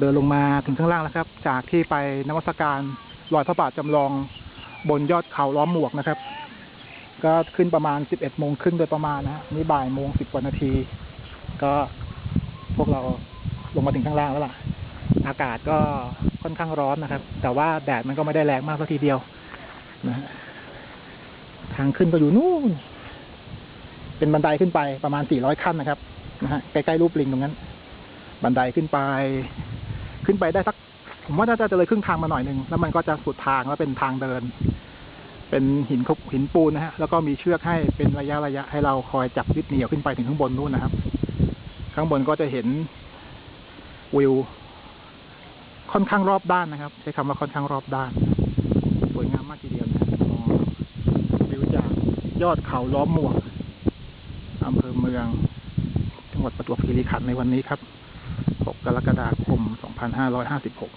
เดินลงมาถึงข้างล่างแล้วครับ จากที่ไปนมัสการรอยพระบาทจำลองบนยอดเขาล้อมหมวกนะครับ ก็ขึ้นประมาณ 11โมงครึ่งโดยประมาณนะฮะนี่บ่ายโมง10กว่านาที ก็พวกเราลงมาถึงข้างล่างแล้วล่ะ อากาศก็ค่อนข้างร้อนนะครับ แต่ว่าแดดมันก็ไม่ได้แรงมากสักทีเดียวนะฮะทางขึ้นก็อยู่นู่น เป็นบันไดขึ้นไปประมาณ 400 ขั้นนะครับนะฮะใกล้ๆรูปลิงตรงนั้น บันไดขึ้นไป ขึ้นไปได้สัก ผมว่าน่าจะเลยครึ่งทางมาหน่อยหนึ่งแล้วมันก็จะสุดทางแล้วเป็นทางเดิน เป็นหินคุกหินปูนนะฮะแล้วก็มีเชือกให้เป็นระยะระยะให้เราคอยจับยึดเหนี่ยวขึ้นไปถึงข้างบนนู่นนะครับ ข้างบนก็จะเห็นวิวค่อนข้างรอบด้านนะครับ ใช้คำว่าค่อนข้างรอบด้าน สวยงามมากทีเดียวนะวิวจากยอดเขาล้อมหมวกอำเภอเมือง จังหวัดประจวบคีรีขันธ์ในวันนี้ครับ 6 กรกฎาคม 2556